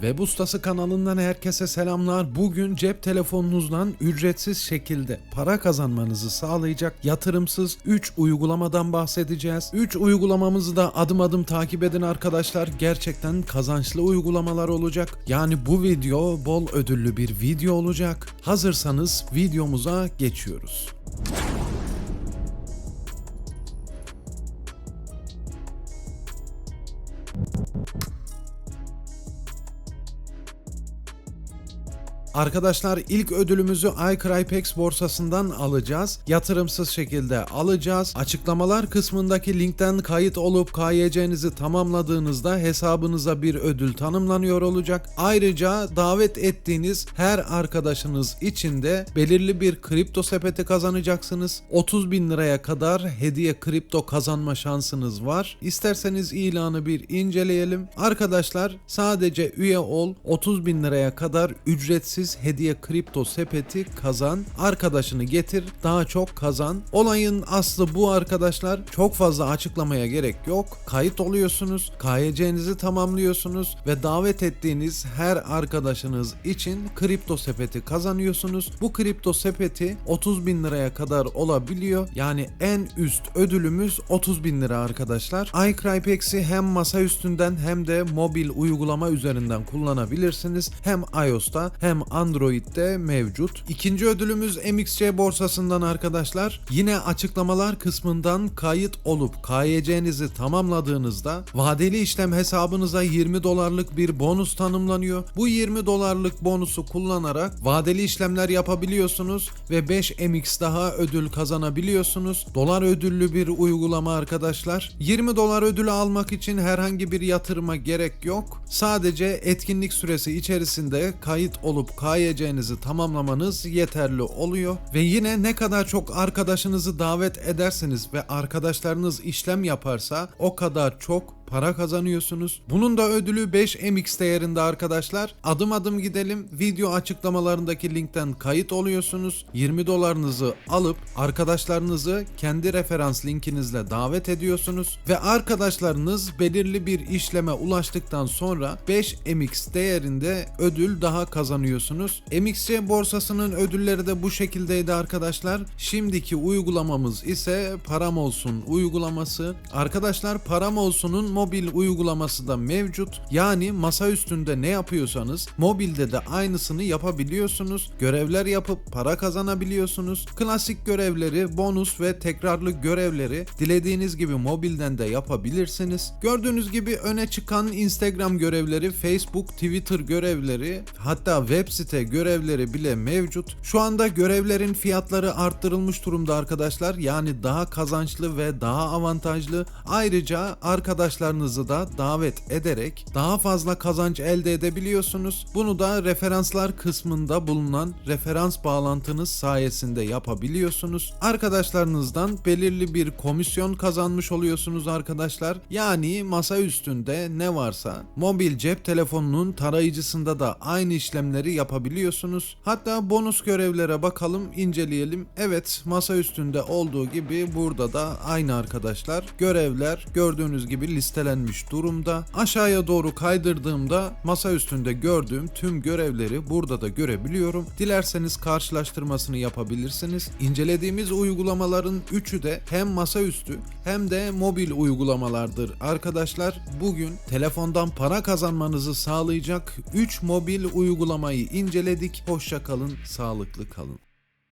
Web Ustası kanalından herkese selamlar. Bugün cep telefonunuzdan ücretsiz şekilde para kazanmanızı sağlayacak yatırımsız 3 uygulamadan bahsedeceğiz. 3 uygulamamızı da adım adım takip edin arkadaşlar. Gerçekten kazançlı uygulamalar olacak. Yani bu video bol ödüllü bir video olacak. Hazırsanız videomuza geçiyoruz. Arkadaşlar ilk ödülümüzü iCrypex borsasından alacağız. Yatırımsız şekilde alacağız. Açıklamalar kısmındaki linkten kayıt olup KYC'nizi tamamladığınızda hesabınıza bir ödül tanımlanıyor olacak. Ayrıca davet ettiğiniz her arkadaşınız için de belirli bir kripto sepeti kazanacaksınız. 30 bin liraya kadar hediye kripto kazanma şansınız var. İsterseniz ilanı bir inceleyelim. Arkadaşlar sadece üye ol 30 bin liraya kadar ücretsiz hediye kripto sepeti kazan. Arkadaşını getir daha çok kazan. Olayın aslı bu arkadaşlar. Çok fazla açıklamaya gerek yok. Kayıt oluyorsunuz. KYC'nizi tamamlıyorsunuz ve davet ettiğiniz her arkadaşınız için kripto sepeti kazanıyorsunuz. Bu kripto sepeti 30 bin liraya kadar olabiliyor. Yani en üst ödülümüz 30 bin lira arkadaşlar. iCrypex'i hem masa üstünden hem de mobil uygulama üzerinden kullanabilirsiniz. Hem iOS'ta hem Android'de mevcut. İkinci ödülümüz MXC borsasından arkadaşlar. Yine açıklamalar kısmından kayıt olup KYC'nizi tamamladığınızda vadeli işlem hesabınıza 20 dolarlık bir bonus tanımlanıyor. Bu 20 dolarlık bonusu kullanarak vadeli işlemler yapabiliyorsunuz ve 5 MX daha ödül kazanabiliyorsunuz. Dolar ödüllü bir uygulama arkadaşlar. 20 dolar ödülü almak için herhangi bir yatırıma gerek yok. Sadece etkinlik süresi içerisinde kayıt olup KYC'nizi tamamlamanız yeterli oluyor. Ve yine ne kadar çok arkadaşınızı davet ederseniz ve arkadaşlarınız işlem yaparsa o kadar çok para kazanıyorsunuz. Bunun da ödülü 5 MX değerinde arkadaşlar. Adım adım gidelim. Video açıklamalarındaki linkten kayıt oluyorsunuz. 20 dolarınızı alıp arkadaşlarınızı kendi referans linkinizle davet ediyorsunuz ve arkadaşlarınız belirli bir işleme ulaştıktan sonra 5 MX değerinde ödül daha kazanıyorsunuz. MXC borsasının ödülleri de bu şekildeydi arkadaşlar. Şimdiki uygulamamız ise Param Olsun uygulaması. Arkadaşlar Param Olsun'un mobil uygulaması da mevcut. Yani masa üstünde ne yapıyorsanız mobilde de aynısını yapabiliyorsunuz. Görevler yapıp para kazanabiliyorsunuz. Klasik görevleri, bonus ve tekrarlı görevleri dilediğiniz gibi mobilden de yapabilirsiniz. Gördüğünüz gibi öne çıkan Instagram görevleri, Facebook, Twitter görevleri, hatta web site görevleri bile mevcut. Şu anda görevlerin fiyatları arttırılmış durumda arkadaşlar. Yani daha kazançlı ve daha avantajlı. Ayrıca arkadaşlarınızı da davet ederek daha fazla kazanç elde edebiliyorsunuz. Bunu da referanslar kısmında bulunan referans bağlantınız sayesinde yapabiliyorsunuz. Arkadaşlarınızdan belirli bir komisyon kazanmış oluyorsunuz arkadaşlar. Yani masa üstünde ne varsa mobil cep telefonunun tarayıcısında da aynı işlemleri yapabiliyorsunuz. Hatta bonus görevlere bakalım, inceleyelim. Evet, masa üstünde olduğu gibi burada da aynı arkadaşlar. Görevler gördüğünüz gibi listelenmiş durumda. Aşağıya doğru kaydırdığımda masa üstünde gördüğüm tüm görevleri burada da görebiliyorum. Dilerseniz karşılaştırmasını yapabilirsiniz. İncelediğimiz uygulamaların üçü de hem masaüstü hem de mobil uygulamalardır. Arkadaşlar bugün telefondan para kazanmanızı sağlayacak 3 mobil uygulamayı inceledik. Hoşça kalın, sağlıklı kalın.